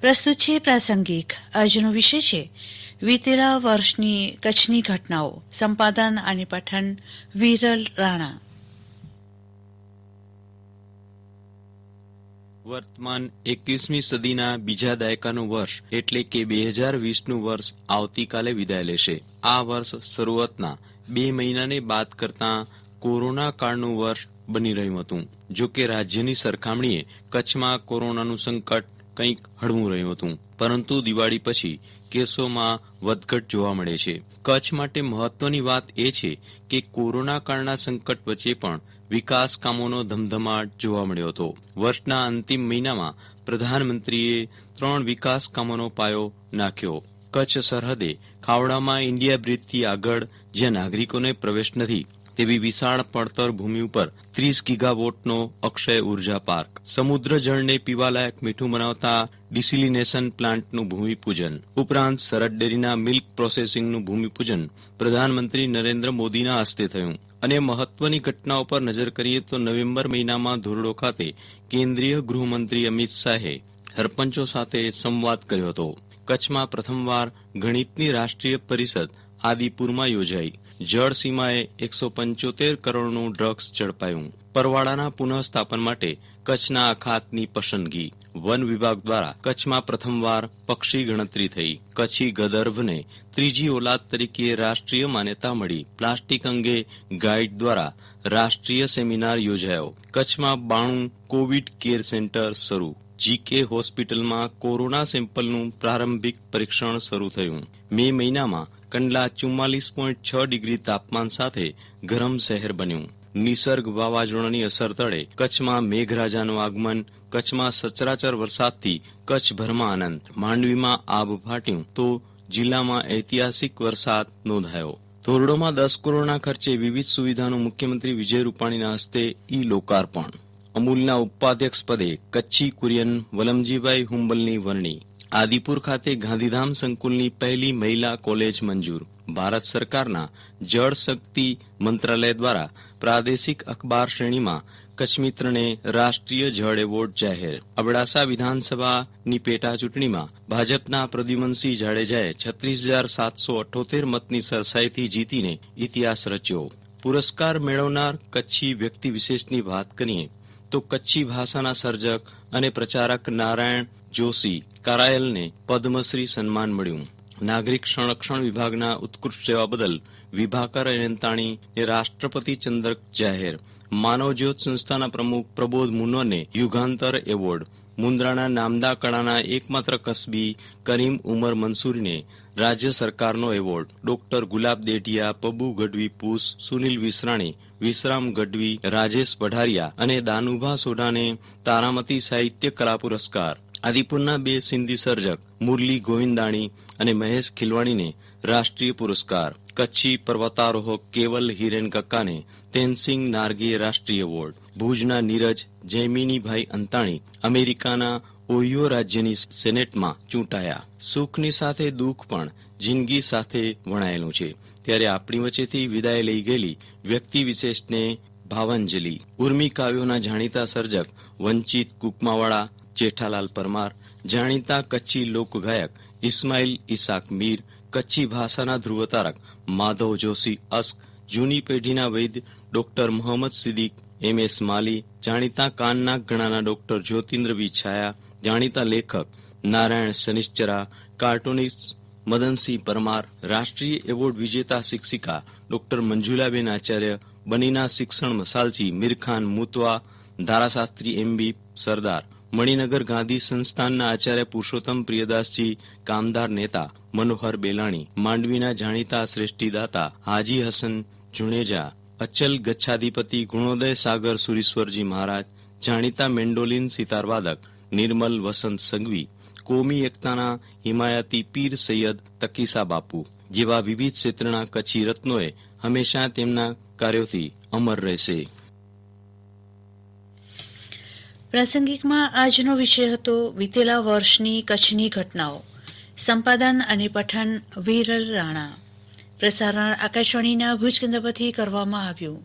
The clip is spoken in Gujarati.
પ્રસ્તુત છે પ્રાસંગિક. આજનો વિષય છે વીતેલા વર્ષની કચ્છની ઘટનાઓ. સંપાદન અને પઠન વિરલ રાણા. વર્તમાન એકવીસમી સદીના બીજા દાયકાનું વર્ષ એટલે કે બે હજાર વીસનું વર્ષ આવતીકાલે વિદાય લેશે. આ વર્ષ શરૂઆતના બે મહિનાને બાદ કરતા કોરોના કાળનું વર્ષ બની રહ્યું હતું. જો કે રાજ્યની સરખામણીએ કચ્છમાં કોરોનાનું સંકટ કંઈક હળવું રહ્યું હતું. પરંતુ દિવાળી પછી કેસોમાં વધઘટ જોવા મળે છે. કચ્છ માટે મહત્વની વાત એ છે કે કોરોના કાળના સંકટ વચ્ચે પણ વિકાસ કામોનો ધમધમાટ જોવા મળ્યો હતો. વર્ષના અંતિમ મહિનામાં પ્રધાનમંત્રીએ ત્રણ વિકાસ કામોનો પાયો નાખ્યો. કચ્છ સરહદે ખાવડામાં ઇન્ડિયા બ્રિજથી આગળ જ્યાં નાગરિકોને પ્રવેશ નથી તેવી વિશાળ પડતર ભૂમિ ઉપર ત્રીસ ગીગાવોટનો અક્ષય ઊર્જા પાર્ક. સમુદ્ર જળને પીવાલાયક મીઠું બનાવતા ડિસિલિનેશન પ્લાન્ટનું ભૂમિપૂજન. ઉપરાંત સરહદ ડેરીના મિલ્ક પ્રોસેસિંગનું ભૂમિપૂજન પ્રધાનમંત્રી નરેન્દ્ર મોદીના હસ્તે થયું. અને મહત્વની ઘટનાઓ પર નજર કરીએ તો નવેમ્બર મહિનામાં ધોરડો ખાતે કેન્દ્રીય ગૃહમંત્રી અમિત શાહે સરપંચો સાથે સંવાદ કર્યો હતો. કચ્છમાં પ્રથમવાર ગણિતની રાષ્ટ્રીય પરિષદ આદિપુરમાં યોજાઈ. જળ સીમાએ એકસો પંચોતેર કરોડનું ડ્રગ્સ ઝડપાયું. પરવાળાના પુનઃસ્થાપન માટે કચ્છના અખાતની પસંદગી. વન વિભાગ દ્વારા કચ્છમાં પ્રથમવાર પક્ષી ગણતરી થઈ. કચ્છી ગદર્ભને ત્રીજી ઓલાદ તરીકે રાષ્ટ્રીય માન્યતા મળી. પ્લાસ્ટિક અંગે ગાઈડ દ્વારા રાષ્ટ્રીય સેમિનાર યોજાયો. કચ્છમાં બાણું કોવિડ કેર સેન્ટર શરૂ. જીકે હોસ્પિટલમાં કોરોના સેમ્પલનું પ્રારંભિક પરીક્ષણ શરૂ થયું. મે મહિનામાં કંડલા ચુમ્માલીસ પોઈન્ટ છ ડિગ્રી તાપમાન સાથે ગરમ શહેર બન્યું. નિસર્ગ વાવાઝોડાની અસર તળે કચ્છમાં મેઘરાજાનું આગમન, કચ્છમાં સચરાચર વરસાદથી કચ્છભરમાં આનંદ. માંડવીમાં આબ ફાટ્યું તો જિલ્લામાં ઐતિહાસિક વરસાદ નોંધાયો. ધોરડોમાં દસ કરોડના ખર્ચે વિવિધ સુવિધાનું મુખ્યમંત્રી વિજય રૂપાણીના હસ્તે ઈ લોકાર્પણ અમૂલના ઉપાધ્યક્ષ પદે કચ્છી કુરિયન વલમજીભાઈ હુંબલની વરણી. આદિપુર ખાતે ગાંધીધામ સંકુલની પહેલી મહિલા કોલેજ મંજૂર. ભારત સરકારના જળ શક્તિ મંત્રાલય દ્વારા પ્રાદેશિક અખબાર શ્રેણીમાં કચ્છમિત્રને રાષ્ટ્રીય જળ એવોર્ડ જાહેર. અબડાસા વિધાનસભાની પેટા ચૂંટણીમાં ભાજપના પ્રદ્યુમનસિંહ જાડેજાએ છત્રીસ હજાર સાતસો અઠોતેર મતની સરસાઈથી જીતીને ઇતિહાસ રચ્યો. પુરસ્કાર મેળવનાર કચ્છી વ્યક્તિ વિશેષની વાત કરીએ તો કચ્છી ભાષાના સર્જક અને પ્રચારક નારાયણ જોશી કારાયલને પદ્મશ્રી સન્માન મળ્યું. નાગરિક સંરક્ષણ વિભાગના ઉત્કૃષ્ટ સેવા બદલ વિભાકર અનંતાણીને રાષ્ટ્રપતિ ચંદ્રક જાહેર. માનવજ્યોત સંસ્થાના પ્રમુખ પ્રબોધ મુનોને યુગાંતર એવોર્ડ. મુન્દ્રાના નામદા કળાના એકમાત્ર કસબી કરીમ ઉમર મંસૂરીને રાજ્ય સરકારનો એવોર્ડ. ડોક્ટર ગુલાબ દેઢિયા, પબુ ગઢવી પૂસ, સુનિલ વિસરાણી, વિશ્રામ ગઢવી, રાજેશ પઢારિયા અને દાનુભા સોઢાને તારામતી સાહિત્ય કલા પુરસ્કાર. આદિપુરના બે સિંધી સર્જક, મુરલી ગોવિંદાણી અને મહેશ ખીલવાણીને રાષ્ટ્રીય પુરસ્કાર, કચ્છી પર્વતારોહક કેવલ હિરેન કક્કાને તેનસિંગ નાર્ગીએ રાષ્ટ્રીય એવોર્ડ, ભુજના નીરજ જયમિનીભાઈ અંતાણી અમેરિકાના ઓહિયો રાજ્યની સેનેટમાં ચૂંટાયા. સુખની સાથે દુઃખ પણ જિંદગી સાથે વણાયેલું છે. ત્યારે આપણી વચ્ચેથી વિદાય લઈ ગયેલી વ્યક્તિ વિશેષને ભાવાંજલિ. ઉર્મી કાવ્યોના જાણીતા સર્જક વંચિત કુકમાવાળા જેઠાલાલ પરમાર, જાણીતા કચ્છી લોકગાયક ઇસ્માઇલ ઇસાક મીર, કચ્છી ભાષાના ધ્રુવતારક માધવ જોશી અસ્ક, જૂની પેઢીના વૈદ્ય doctor Mohammad Siddiq, M S Mali, જાણીતા કાનના ગણાના ડોક્ટર જ્યોતિન્દ્ર બી છાયા, જાણીતા લેખક નારાયણ શનિશ્ચરા, કાર્ટુનિસ્ટ મદનસિંહ પરમાર, રાષ્ટ્રીય એવોર્ડ વિજેતા શિક્ષિકા ડોક્ટર મંજુલાબેન આચાર્ય, બનીના શિક્ષણ મસાલજી, મીરખાન મુતવા, ધારાશાસ્ત્રી એમ બી સરદાર મણિનગર ગાંધી સંસ્થાનના આચાર્ય પુરુષોત્તમ પ્રિયદાસજી, કામદાર નેતા મનોહર બેલાણી, માંડવીના જાણીતા શ્રેષ્ઠીદાતા હાજી હસન જુણેજા અચલ ગચ્છાધિપતિ ગુણોદય સાગર સુરીશ્વરજી મહારાજ, જાણીતા મેન્ડોલિન સિતારવાદક નિર્મલ વસંત સંઘવી, કોમી એકતાના હિમાયતી પીર સૈયદ તકીસા બાપુ જેવા વિવિધ ક્ષેત્રના કચ્છી રત્નોએ હંમેશા તેમના કાર્યોથી અમર રહેશે. પ્રાસંગિકમાં આજનો વિષય હતો વીતેલા વર્ષની કચ્છની ઘટનાઓ. સંપાદન અને પઠન વિરલ રાણા. પ્રસારણ આકાશવાણીના ભુજ કેન્દ્ર પરથી કરવામાં આવ્યું.